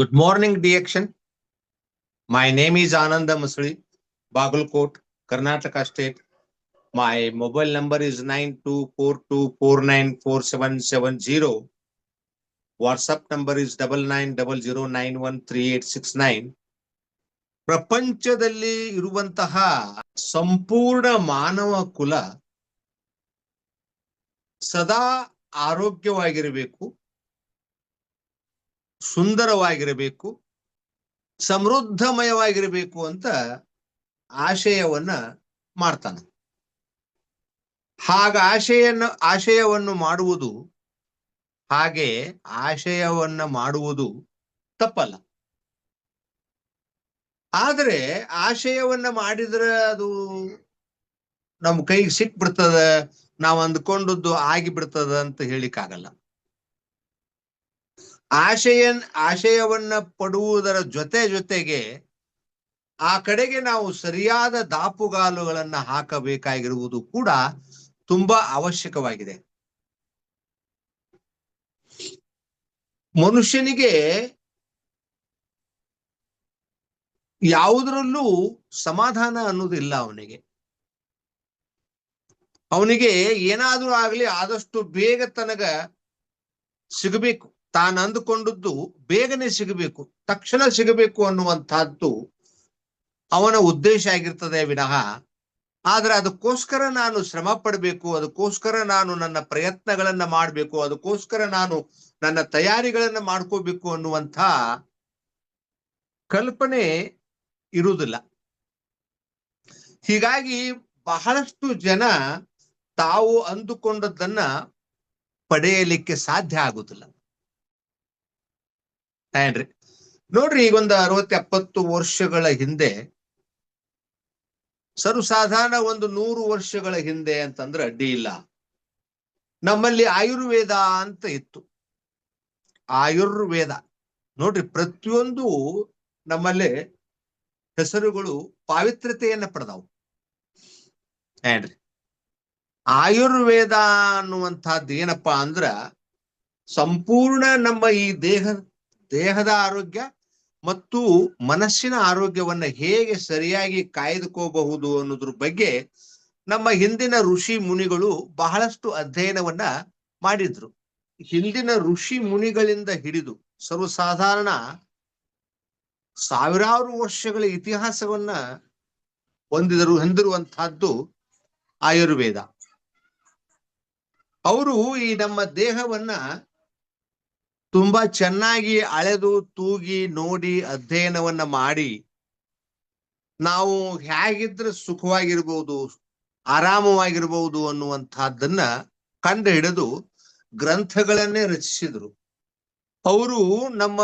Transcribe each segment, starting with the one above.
Good morning, Diaction. My name is Ananda Musli, Bagalkot, Karnataka State. My mobile number is nine two four two four nine four seven seven zero. WhatsApp number is double nine double zero nine one three eight six nine. ಪ್ರಪಂಚದಲ್ಲಿ ಇರುವಂತಹ ಸಂಪೂರ್ಣ ಮಾನವ ಕುಲ ಸದಾ ಆರೋಗ್ಯವಾಗಿರಬೇಕು ಸುಂದರವಾಗಿರಬೇಕು, ಸಮೃದ್ಧಮಯವಾಗಿರಬೇಕು ಅಂತ ಆಶಯವನ್ನ ಮಾಡ್ತಾನೆ. ಹಾಗ ಆಶಯನ್ನ, ಆಶಯವನ್ನು ಮಾಡುವುದು, ಹಾಗೆ ಆಶಯವನ್ನ ಮಾಡುವುದು ತಪ್ಪಲ್ಲ. ಆದ್ರೆ ಆಶಯವನ್ನ ಮಾಡಿದ್ರೆ ಅದು ನಮ್ಮ ಕೈಗೆ ಸಿಕ್ಬಿಡ್ತದ, ನಾವು ಅಂದ್ಕೊಂಡದ್ದು ಆಗಿಬಿಡ್ತದ ಅಂತ ಹೇಳಿಕ್ಕಾಗಲ್ಲ. ಆಶಯನ್, ಆಶಯವನ್ನ ಪಡುವುದರ ಜೊತೆ ಜೊತೆಗೆ ಆ ಕಡೆಗೆ ನಾವು ಸರಿಯಾದ ದಾಪುಗಾಲುಗಳನ್ನ ಹಾಕಬೇಕಾಗಿರುವುದು ಕೂಡ ತುಂಬಾ ಅವಶ್ಯಕವಾಗಿದೆ. ಮನುಷ್ಯನಿಗೆ ಯಾವುದರಲ್ಲೂ ಸಮಾಧಾನ ಅನ್ನೋದಿಲ್ಲ ಅವನಿಗೆ. ಅವನಿಗೆ ಏನಾದರೂ ಆಗ್ಲಿ ಆದಷ್ಟು ಬೇಗ ತನಗ ಸಿಗಬೇಕು. ತಾನು ಅಂದುಕೊಂಡದ್ದು ಬೇಗನೆ ಸಿಗಬೇಕು, ತಕ್ಷಣ ಸಿಗಬೇಕು ಅನ್ನುವಂತಹದ್ದು ಅವನ ಉದ್ದೇಶ ಆಗಿರ್ತದೆ ವಿನಃ. ಆದ್ರೆ ಅದಕ್ಕೋಸ್ಕರ ನಾನು ಶ್ರಮ ಪಡಬೇಕು, ಅದಕ್ಕೋಸ್ಕರ ನಾನು ನನ್ನ ಪ್ರಯತ್ನಗಳನ್ನ ಮಾಡಬೇಕು, ಅದಕ್ಕೋಸ್ಕರ ನಾನು ನನ್ನ ತಯಾರಿಗಳನ್ನ ಮಾಡ್ಕೋಬೇಕು ಅನ್ನುವಂಥ ಕಲ್ಪನೆ ಇರುವುದಿಲ್ಲ. ಹೀಗಾಗಿ ಬಹಳಷ್ಟು ಜನ ತಾವು ಅಂದುಕೊಂಡದ್ದನ್ನ ಪಡೆಯಲಿಕ್ಕೆ ಸಾಧ್ಯ ಆಗುದಿಲ್ಲ. ಏನ್ರಿ ನೋಡ್ರಿ ಈಗ ಒಂದು ಅರವತ್ತು ಎಪ್ಪತ್ತು ವರ್ಷಗಳ ಹಿಂದೆ, ಸರ್ವಸಾಧಾರಣ ಒಂದು ನೂರು ವರ್ಷಗಳ ಹಿಂದೆ ಅಂತಂದ್ರೆ ಅಡ್ಡಿ ಇಲ್ಲ. ನಮ್ಮಲ್ಲಿ ಆಯುರ್ವೇದ ಅಂತ ಇತ್ತು. ಆಯುರ್ವೇದ. ನೋಡ್ರಿ, ಪ್ರತಿಯೊಂದು ನಮ್ಮಲ್ಲಿ ಹೆಸರುಗಳು ಪಾವಿತ್ರ್ಯತೆಯನ್ನ ಪಡೆದವು. ಏನ್ರಿ ಆಯುರ್ವೇದ ಅನ್ನುವಂಥದ್ದು ಏನಪ್ಪಾ ಅಂದ್ರ, ಸಂಪೂರ್ಣ ನಮ್ಮ ಈ ದೇಹ ದೇಹದ ಆರೋಗ್ಯ ಮತ್ತು ಮನಸ್ಸಿನ ಆರೋಗ್ಯವನ್ನ ಹೇಗೆ ಸರಿಯಾಗಿ ಕಾಯ್ದುಕೋಬಹುದು ಅನ್ನೋದ್ರ ಬಗ್ಗೆ ನಮ್ಮ ಹಿಂದಿನ ಋಷಿ ಮುನಿಗಳು ಬಹಳಷ್ಟು ಅಧ್ಯಯನವನ್ನ ಮಾಡಿದ್ರು. ಹಿಂದಿನ ಋಷಿ ಮುನಿಗಳಿಂದ ಹಿಡಿದು ಸರ್ವಸಾಧಾರಣ ಸಾವಿರಾರು ವರ್ಷಗಳ ಇತಿಹಾಸವನ್ನ ಹೊಂದಿದರು ಹೊಂದಿರುವಂತಹದ್ದು ಆಯುರ್ವೇದ. ಅವರು ಈ ನಮ್ಮ ದೇಹವನ್ನ ತುಂಬಾ ಚೆನ್ನಾಗಿ ಅಳೆದು ತೂಗಿ ನೋಡಿ ಅಧ್ಯಯನವನ್ನ ಮಾಡಿ ನಾವು ಹೇಗಿದ್ರೆ ಸುಖವಾಗಿರ್ಬೋದು, ಆರಾಮವಾಗಿರ್ಬೋದು ಅನ್ನುವಂತಹದ್ದನ್ನ ಕಂಡು ಹಿಡಿದು ಗ್ರಂಥಗಳನ್ನೇ ರಚಿಸಿದ್ರು. ಅವರು ನಮ್ಮ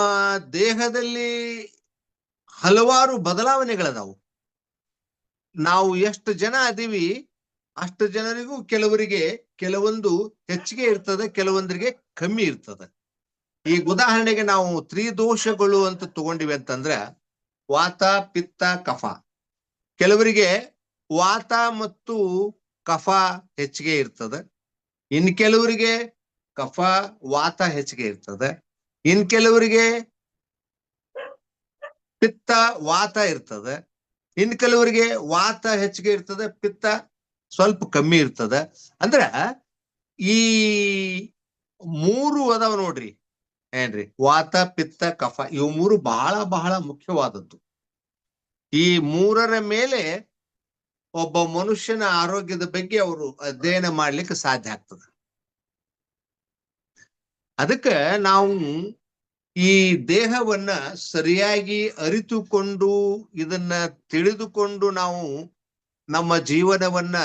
ದೇಹದಲ್ಲಿ ಹಲವಾರು ಬದಲಾವಣೆಗಳದಾವು. ನಾವು ಎಷ್ಟು ಜನ ಅದೀವಿ, ಅಷ್ಟು ಜನರಿಗೂ ಕೆಲವರಿಗೆ ಕೆಲವೊಂದು ಹೆಚ್ಚಿಗೆ ಇರ್ತದೆ, ಕೆಲವೊಂದರಿಗೆ ಕಮ್ಮಿ ಇರ್ತದೆ. ಈಗ ಉದಾಹರಣೆಗೆ ನಾವು ತ್ರಿದೋಷಗಳು ಅಂತ ತಗೊಂಡಿವಿ ಅಂತಂದ್ರೆ ವಾತ, ಪಿತ್ತ, ಕಫ. ಕೆಲವರಿಗೆ ವಾತ ಮತ್ತು ಕಫ ಹೆಚ್ಚಿಗೆ ಇರ್ತದೆ. ಇನ್ ಕೆಲವರಿಗೆ ಕಫ, ವಾತ ಹೆಚ್ಚಿಗೆ ಇರ್ತದೆ. ಇನ್ ಕೆಲವರಿಗೆ ಪಿತ್ತ, ವಾತ ಇರ್ತದೆ. ಇನ್ ಕೆಲವರಿಗೆ ವಾತ ಹೆಚ್ಚಿಗೆ ಇರ್ತದೆ, ಪಿತ್ತ ಸ್ವಲ್ಪ ಕಮ್ಮಿ ಇರ್ತದ. ಅಂದ್ರ ಈ ಮೂರು ಅದಾವ ನೋಡ್ರಿ. ಏನ್ರಿ? ವಾತ, ಪಿತ್ತ, ಕಫ ಇವು ಮೂರು ಬಹಳ ಬಹಳ ಮುಖ್ಯವಾದದ್ದು. ಈ ಮೂರರ ಮೇಲೆ ಒಬ್ಬ ಮನುಷ್ಯನ ಆರೋಗ್ಯದ ಬಗ್ಗೆ ಅವರು ಅಧ್ಯಯನ ಮಾಡ್ಲಿಕ್ಕೆ ಸಾಧ್ಯ ಆಗ್ತದ. ಅದಕ್ಕೆ ನಾವು ಈ ದೇಹವನ್ನ ಸರಿಯಾಗಿ ಅರಿತುಕೊಂಡು, ಇದನ್ನ ತಿಳಿದುಕೊಂಡು ನಾವು ನಮ್ಮ ಜೀವನವನ್ನ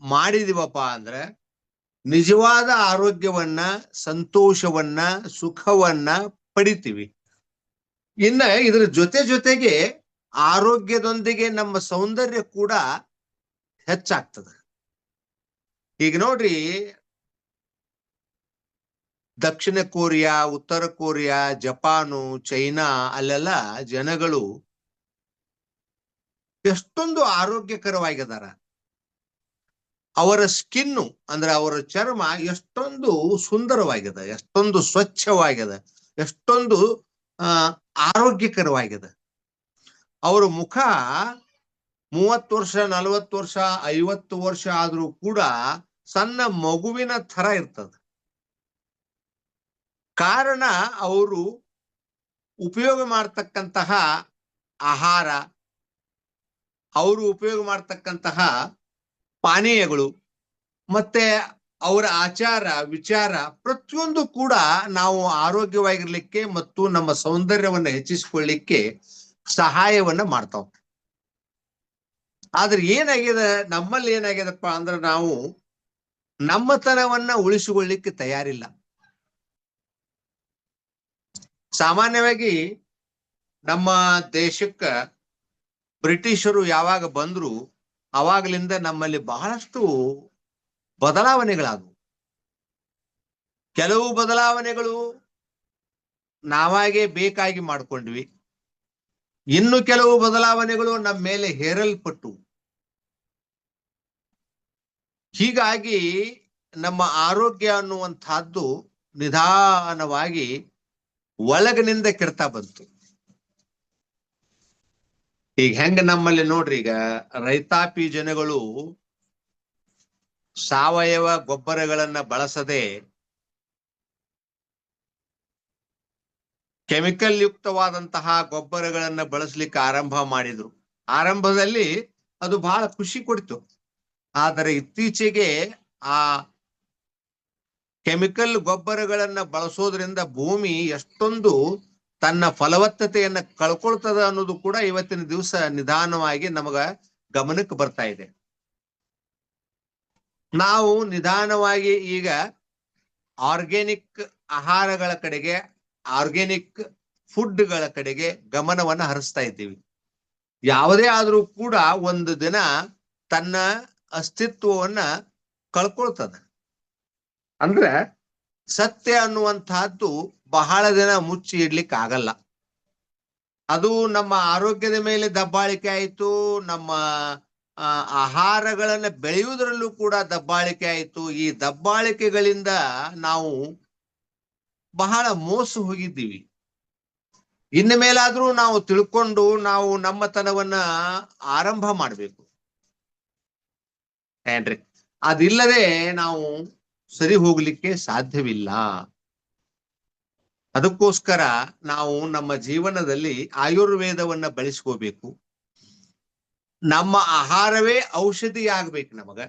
ಮಾಡಿದಿವಪ್ಪ ಅಂದ್ರೆ ನಿಜವಾದ ಆರೋಗ್ಯವನ್ನ, ಸಂತೋಷವನ್ನ, ಸುಖವನ್ನ ಪಡಿತೀವಿ. ಇನ್ನ ಇದರ ಜೊತೆ ಜೊತೆಗೆ ಆರೋಗ್ಯದೊಂದಿಗೆ ನಮ್ಮ ಸೌಂದರ್ಯ ಕೂಡ ಹೆಚ್ಚಾಗ್ತದ. ಈಗ ನೋಡ್ರಿ, ದಕ್ಷಿಣ ಕೊರಿಯಾ, ಉತ್ತರ ಕೊರಿಯಾ, ಜಪಾನು, ಚೈನಾ ಅಲ್ಲೆಲ್ಲ ಜನಗಳು ಎಷ್ಟೊಂದು ಆರೋಗ್ಯಕರವಾಗಿದಾರ. ಅವರ ಸ್ಕಿನ್ನು ಅಂದ್ರೆ ಅವರ ಚರ್ಮ ಎಷ್ಟೊಂದು ಸುಂದರವಾಗಿದೆ, ಎಷ್ಟೊಂದು ಸ್ವಚ್ಛವಾಗಿದೆ, ಎಷ್ಟೊಂದು ಆರೋಗ್ಯಕರವಾಗಿದೆ. ಅವರ ಮುಖ ಮೂವತ್ತು ವರ್ಷ, ನಲವತ್ತು ವರ್ಷ, ಐವತ್ತು ವರ್ಷ ಆದ್ರೂ ಕೂಡ ಸಣ್ಣ ಮಗುವಿನ ತರ ಇರ್ತದೆ. ಕಾರಣ ಅವರು ಉಪಯೋಗ ಮಾಡ್ತಕ್ಕಂತಹ ಆಹಾರ, ಅವರು ಉಪಯೋಗ ಮಾಡ್ತಕ್ಕಂತಹ ಪಾನೀಯಗಳು, ಮತ್ತೆ ಅವರ ಆಚಾರ, ವಿಚಾರ ಪ್ರತಿಯೊಂದು ಕೂಡ ನಾವು ಆರೋಗ್ಯವಾಗಿರ್ಲಿಕ್ಕೆ ಮತ್ತು ನಮ್ಮ ಸೌಂದರ್ಯವನ್ನ ಹೆಚ್ಚಿಸಿಕೊಳ್ಳಿಕ್ಕೆ ಸಹಾಯವನ್ನ ಮಾಡ್ತಾವ. ಆದ್ರೆ ಏನಾಗಿದೆ, ನಮ್ಮಲ್ಲಿ ಏನಾಗ್ಯದಪ್ಪ ಅಂದ್ರೆ ನಾವು ನಮ್ಮತನವನ್ನ ಉಳಿಸಿಕೊಳ್ಳಿಕ್ಕೆ ತಯಾರಿಲ್ಲ. ಸಾಮಾನ್ಯವಾಗಿ ನಮ್ಮ ದೇಶಕ್ಕ ಬ್ರಿಟಿಷರು ಯಾವಾಗ ಬಂದ್ರು ಅವಾಗಲಿಂದ ನಮ್ಮಲ್ಲಿ ಬಹಳಷ್ಟು ಬದಲಾವಣೆಗಳಾದವು. ಕೆಲವು ಬದಲಾವಣೆಗಳು ನಾವಾಗೆ ಬೇಕಾಗಿ ಮಾಡಿಕೊಂಡ್ವಿ. ಇನ್ನು ಕೆಲವು ಬದಲಾವಣೆಗಳು ನಮ್ಮ ಮೇಲೆ ಹೇರಲ್ಪಟ್ಟು. ಹೀಗಾಗಿ ನಮ್ಮ ಆರೋಗ್ಯ ಅನ್ನುವಂತಹದ್ದು ನಿಧಾನವಾಗಿ ಒಳಗಿನಿಂದ ಕೆಡ್ತಾ ಬಂತು. ಈಗ ಹೆಂಗ ನಮ್ಮಲ್ಲಿ ನೋಡ್ರಿ ಈಗ ರೈತಾಪಿ ಜನಗಳು ಸಾವಯವ ಗೊಬ್ಬರಗಳನ್ನ ಬಳಸದೆ ಕೆಮಿಕಲ್ ಯುಕ್ತವಾದಂತಹ ಗೊಬ್ಬರಗಳನ್ನ ಬಳಸಲಿಕ್ಕೆ ಆರಂಭ ಮಾಡಿದ್ರು. ಆರಂಭದಲ್ಲಿ ಅದು ಬಹಳ ಖುಷಿ ಕೊಡ್ತು. ಆದರೆ ಇತ್ತೀಚೆಗೆ ಆ ಕೆಮಿಕಲ್ ಗೊಬ್ಬರಗಳನ್ನ ಬಳಸೋದ್ರಿಂದ ಭೂಮಿ ಎಷ್ಟೊಂದು ತನ್ನ ಫಲವತ್ತತೆಯನ್ನ ಕಳ್ಕೊಳ್ತದ ಅನ್ನೋದು ಕೂಡ ಇವತ್ತಿನ ದಿವಸ ನಿಧಾನವಾಗಿ ನಮಗ ಗಮನಕ್ಕೆ ಬರ್ತಾ ಇದೆ. ನಾವು ನಿಧಾನವಾಗಿ ಈಗ ಆರ್ಗ್ಯಾನಿಕ್ ಆಹಾರಗಳ ಕಡೆಗೆ ಆರ್ಗ್ಯಾನಿಕ್ ಫುಡ್ಗಳ ಕಡೆಗೆ ಗಮನವನ್ನ ಹರಿಸ್ತಾ ಇದ್ದೀವಿ. ಯಾವುದೇ ಆದ್ರೂ ಕೂಡ ಒಂದು ದಿನ ತನ್ನ ಅಸ್ತಿತ್ವವನ್ನ ಕಳ್ಕೊಳ್ತದ. ಅಂದ್ರೆ ಸತ್ಯ ಅನ್ನುವಂತಹದ್ದು ಬಹಳ ದಿನ ಮುಚ್ಚಿ ಇಡ್ಲಿಕ್ಕೆ ಆಗಲ್ಲ ಅದು ನಮ್ಮ ಆರೋಗ್ಯದ ಮೇಲೆ ದಬ್ಬಾಳಿಕೆ ಆಯಿತು, ನಮ್ಮ ಆಹಾರಗಳನ್ನ ಬೆಳೆಯುವುದರಲ್ಲೂ ಕೂಡ ದಬ್ಬಾಳಿಕೆ ಆಯಿತು. ಈ ದಬ್ಬಾಳಿಕೆಗಳಿಂದ ನಾವು ಬಹಳ ಮೋಸ ಹೋಗಿದ್ದೀವಿ. ಇನ್ನು ಮೇಲಾದ್ರೂ ನಾವು ತಿಳ್ಕೊಂಡು ನಾವು ನಮ್ಮತನವನ್ನ ಆರಂಭ ಮಾಡಬೇಕು. ಏನ್ರಿ? ಅದಿಲ್ಲದೆ ನಾವು ಸರಿ ಹೋಗ್ಲಿಕ್ಕೆ ಸಾಧ್ಯವಿಲ್ಲ. ಅದಕ್ಕೋಸ್ಕರ ನಾವು ನಮ್ಮ ಜೀವನದಲ್ಲಿ ಆಯುರ್ವೇದವನ್ನ ಬಳಸ್ಕೋಬೇಕು. ನಮ್ಮ ಆಹಾರವೇ ಔಷಧಿ ಆಗ್ಬೇಕು ನಮಗ.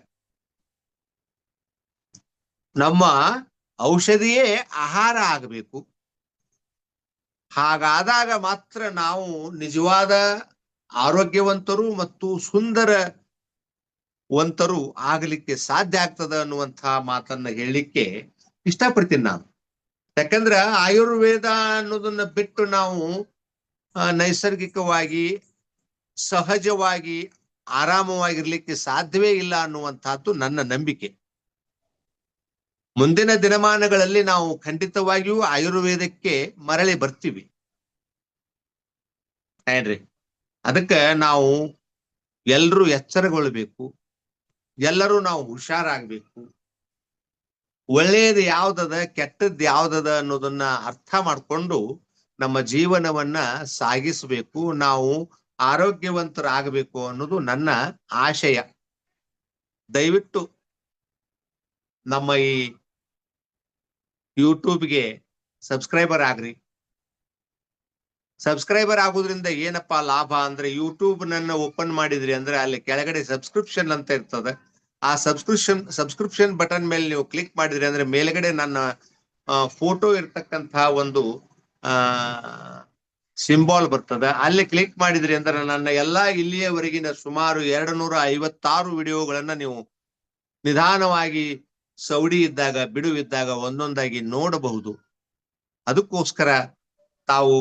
ನಮ್ಮ ಔಷಧಿಯೇ ಆಹಾರ ಆಗಬೇಕು. ಹಾಗಾದಾಗ ಮಾತ್ರ ನಾವು ನಿಜವಾದ ಆರೋಗ್ಯವಂತರು ಮತ್ತು ಸುಂದರವಂತರು ಆಗಲಿಕ್ಕೆ ಸಾಧ್ಯ ಆಗ್ತದ ಅನ್ನುವಂತಹ ಮಾತನ್ನ ಹೇಳಲಿಕ್ಕೆ ಇಷ್ಟಪಡ್ತೀನಿ ನಾನು. ಯಾಕಂದ್ರ ಆಯುರ್ವೇದ ಅನ್ನೋದನ್ನ ಬಿಟ್ಟು ನಾವು ನೈಸರ್ಗಿಕವಾಗಿ, ಸಹಜವಾಗಿ, ಆರಾಮವಾಗಿರ್ಲಿಕ್ಕೆ ಸಾಧ್ಯವೇ ಇಲ್ಲ ಅನ್ನುವಂತಹದ್ದು ನನ್ನ ನಂಬಿಕೆ. ಮುಂದಿನ ದಿನಮಾನಗಳಲ್ಲಿ ನಾವು ಖಂಡಿತವಾಗಿಯೂ ಆಯುರ್ವೇದಕ್ಕೆ ಮರಳಿ ಬರ್ತೀವಿ. ಏನ್ರಿ? ಅದಕ್ಕೆ ನಾವು ಎಲ್ರೂ ಎಚ್ಚರಗೊಳ್ಬೇಕು. ಎಲ್ಲರೂ ನಾವು ಹುಷಾರಾಗ್ಬೇಕು. ಒಳ್ಳೆಯದು ಯಾವ್ದದ ಕೆಟ್ಟದ್ದು ಯಾವ್ದದ ಅನ್ನೋದನ್ನ ಅರ್ಥ ಮಾಡ್ಕೊಂಡು ನಮ್ಮ ಜೀವನವನ್ನ ಸಾಗಿಸಬೇಕು, ನಾವು ಆರೋಗ್ಯವಂತರಾಗಬೇಕು ಅನ್ನೋದು ನನ್ನ ಆಶಯ. ದಯವಿಟ್ಟು ನಮ್ಮ ಈ ಯೂಟ್ಯೂಬ್ಗೆ ಸಬ್ಸ್ಕ್ರೈಬರ್ ಆಗ್ರಿ. ಸಬ್ಸ್ಕ್ರೈಬರ್ ಆಗೋದ್ರಿಂದ ಏನಪ್ಪಾ ಲಾಭ ಅಂದ್ರೆ ಯೂಟ್ಯೂಬ್ ನನ್ನ ಓಪನ್ ಮಾಡಿದ್ರಿ ಅಂದ್ರೆ ಅಲ್ಲಿ ಕೆಳಗಡೆ ಸಬ್ಸ್ಕ್ರಿಪ್ಷನ್ ಅಂತ ಇರ್ತದೆ. ಆ ಸಬ್ಸ್ಕ್ರಿಪ್ಷನ್ ಸಬ್ಸ್ಕ್ರಿಪ್ಷನ್ ಬಟನ್ ಮೇಲೆ ನೀವು ಕ್ಲಿಕ್ ಮಾಡಿದ್ರಿ ಅಂದ್ರೆ ಮೇಲ್ಗಡೆ ನನ್ನ ಫೋಟೋ ಇರ್ತಕ್ಕಂತಹ ಒಂದು, ಆ ಸಿಂಬಾಲ್ ಬರ್ತದೆ. ಅಲ್ಲಿ ಕ್ಲಿಕ್ ಮಾಡಿದ್ರಿ ಅಂದ್ರೆ ನನ್ನ ಎಲ್ಲಾ ಇಲ್ಲಿಯವರೆಗಿನ ಸುಮಾರು ಎರಡು ನೂರ ಐವತ್ತಾರು ವಿಡಿಯೋಗಳನ್ನ ನೀವು ನಿಧಾನವಾಗಿ ಸೌಡಿ ಇದ್ದಾಗ, ಬಿಡುವಿದ್ದಾಗ ಒಂದೊಂದಾಗಿ ನೋಡಬಹುದು. ಅದಕ್ಕೋಸ್ಕರ ತಾವು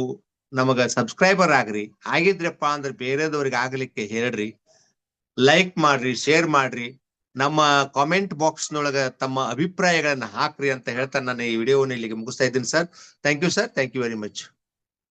ನಮಗ ಸಬ್ಸ್ಕ್ರೈಬರ್ ಆಗ್ರಿ. ಆಗಿದ್ರಪ್ಪ ಅಂದ್ರೆ ಬೇರೆದವ್ರಿಗೆ ಆಗ್ಲಿಕ್ಕೆ ಹೇಳ್ರಿ. ಲೈಕ್ ಮಾಡ್ರಿ ಶೇರ್ ಮಾಡ್ರಿ. ನಮ್ಮ ಕಾಮೆಂಟ್ ಬಾಕ್ಸ್ ನೊಳಗ ತಮ್ಮ ಅಭಿಪ್ರಾಯಗಳನ್ನ ಹಾಕ್ರಿ ಅಂತ ಹೇಳ್ತಾ ನಾನು ಈ ವಿಡಿಯೋವನ್ನು ಇಲ್ಲಿಗೆ ಮುಗಿಸ್ತಾ ಇದ್ದೀನಿ sir thank you sir thank you very much